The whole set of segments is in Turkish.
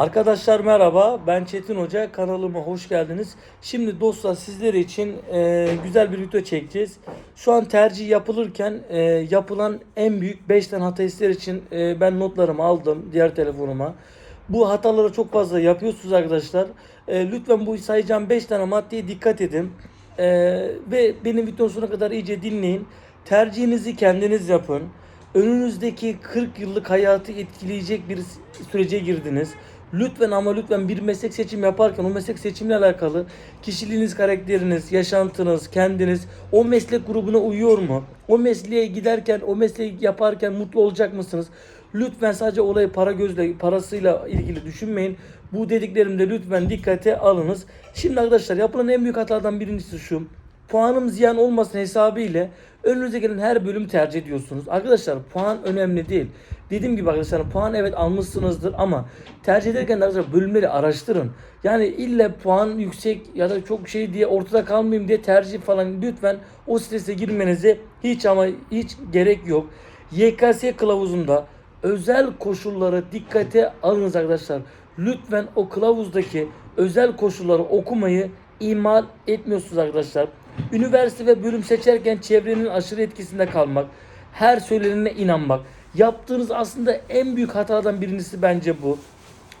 Arkadaşlar merhaba ben Çetin Hoca kanalıma hoş geldiniz. Şimdi dostlar sizler için e, güzel bir video çekeceğiz. Şu an tercih yapılırken e, yapılan en büyük 5 tane hata ister için e, ben notlarımı aldım diğer telefonuma. Bu hataları çok fazla yapıyorsunuz arkadaşlar. E, lütfen bu sayacağım 5 tane maddeye dikkat edin. E, ve benim videonun sonuna kadar iyice dinleyin. Tercihinizi kendiniz yapın. Önünüzdeki 40 yıllık hayatı etkileyecek bir sürece girdiniz. Lütfen ama lütfen bir meslek seçimi yaparken o meslek seçimle alakalı kişiliğiniz, karakteriniz, yaşantınız, kendiniz o meslek grubuna uyuyor mu? O mesleğe giderken, o mesleği yaparken mutlu olacak mısınız? Lütfen sadece olayı para gözle, parasıyla ilgili düşünmeyin. Bu dediklerimde lütfen dikkate alınız. Şimdi arkadaşlar yapılan en büyük hatalardan birincisi şu puanım ziyan olmasın hesabı ile önünüze gelen her bölüm tercih ediyorsunuz. Arkadaşlar puan önemli değil. Dediğim gibi arkadaşlar puan evet almışsınızdır ama tercih ederken de arkadaşlar bölümleri araştırın. Yani illa puan yüksek ya da çok şey diye ortada kalmayayım diye tercih falan lütfen o strese girmenize hiç ama hiç gerek yok. YKS kılavuzunda özel koşulları dikkate alınız arkadaşlar. Lütfen o kılavuzdaki özel koşulları okumayı ihmal etmiyorsunuz arkadaşlar. Üniversite ve bölüm seçerken çevrenin aşırı etkisinde kalmak, her söylenene inanmak. Yaptığınız aslında en büyük hatadan birincisi bence bu.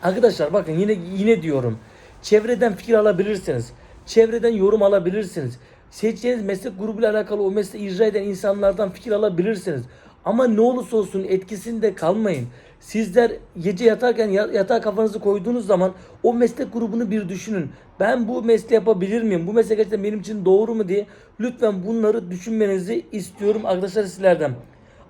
Arkadaşlar bakın yine yine diyorum. Çevreden fikir alabilirsiniz. Çevreden yorum alabilirsiniz. Seçeceğiniz meslek grubuyla alakalı o mesleği icra eden insanlardan fikir alabilirsiniz. Ama ne olursa olsun etkisinde kalmayın. Sizler gece yatarken ya- yatağa kafanızı koyduğunuz zaman o meslek grubunu bir düşünün. Ben bu mesleği yapabilir miyim? Bu meslek gerçekten benim için doğru mu diye lütfen bunları düşünmenizi istiyorum arkadaşlar sizlerden.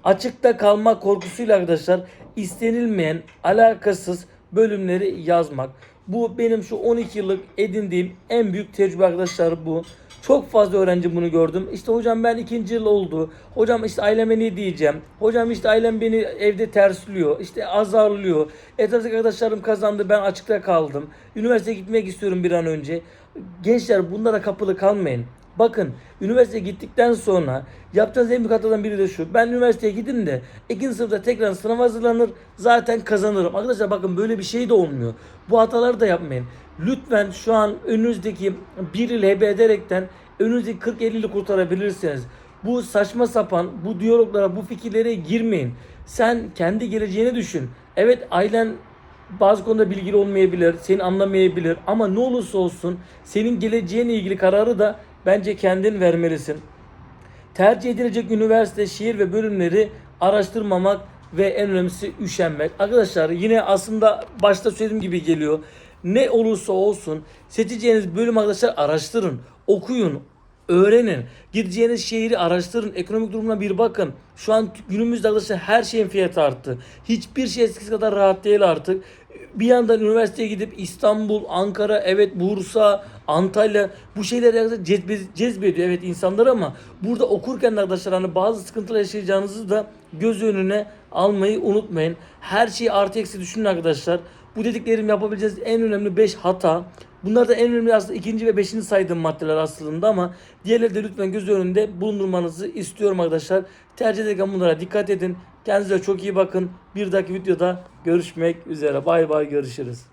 Açıkta kalma korkusuyla arkadaşlar istenilmeyen alakasız bölümleri yazmak. Bu benim şu 12 yıllık edindiğim en büyük tecrübe arkadaşlar bu. Çok fazla öğrenci bunu gördüm. İşte hocam ben ikinci yıl oldu. Hocam işte aileme ne diyeceğim? Hocam işte ailem beni evde tersliyor. İşte azarlıyor. Etraftaki arkadaşlarım kazandı ben açıkta kaldım. Üniversiteye gitmek istiyorum bir an önce. Gençler bunlara kapılı kalmayın. Bakın üniversiteye gittikten sonra yapacağınız en büyük hatadan biri de şu. Ben üniversiteye gidin de ikinci sınıfta tekrar sınav hazırlanır zaten kazanırım. Arkadaşlar bakın böyle bir şey de olmuyor. Bu hataları da yapmayın. Lütfen şu an önünüzdeki bir yıl hebe ederekten önünüzdeki 40-50 yılı kurtarabilirsiniz. Bu saçma sapan, bu diyaloglara, bu fikirlere girmeyin. Sen kendi geleceğini düşün. Evet ailen bazı konuda bilgili olmayabilir, seni anlamayabilir ama ne olursa olsun senin geleceğinle ilgili kararı da bence kendin vermelisin. Tercih edilecek üniversite, şehir ve bölümleri araştırmamak ve en önemlisi üşenmek. Arkadaşlar yine aslında başta söylediğim gibi geliyor. Ne olursa olsun seçeceğiniz bölüm arkadaşlar araştırın, okuyun, öğrenin. Gideceğiniz şehri araştırın. Ekonomik durumuna bir bakın. Şu an günümüzde arkadaşlar her şeyin fiyatı arttı. Hiçbir şey eskisi kadar rahat değil artık. Bir yandan üniversiteye gidip İstanbul, Ankara, evet Bursa, Antalya bu şeyler cezbediyor evet insanları ama burada okurken arkadaşlar hani bazı sıkıntılar yaşayacağınızı da göz önüne almayı unutmayın. Her şeyi artı eksi düşünün arkadaşlar. Bu dediklerim yapabileceğiniz en önemli 5 hata. Bunlar da en önemli aslında ikinci ve beşinci saydığım maddeler aslında ama diğerleri de lütfen göz önünde bulundurmanızı istiyorum arkadaşlar. Tercih ederken bunlara dikkat edin. Kendinize çok iyi bakın. Bir dahaki videoda görüşmek üzere. Bay bay görüşürüz.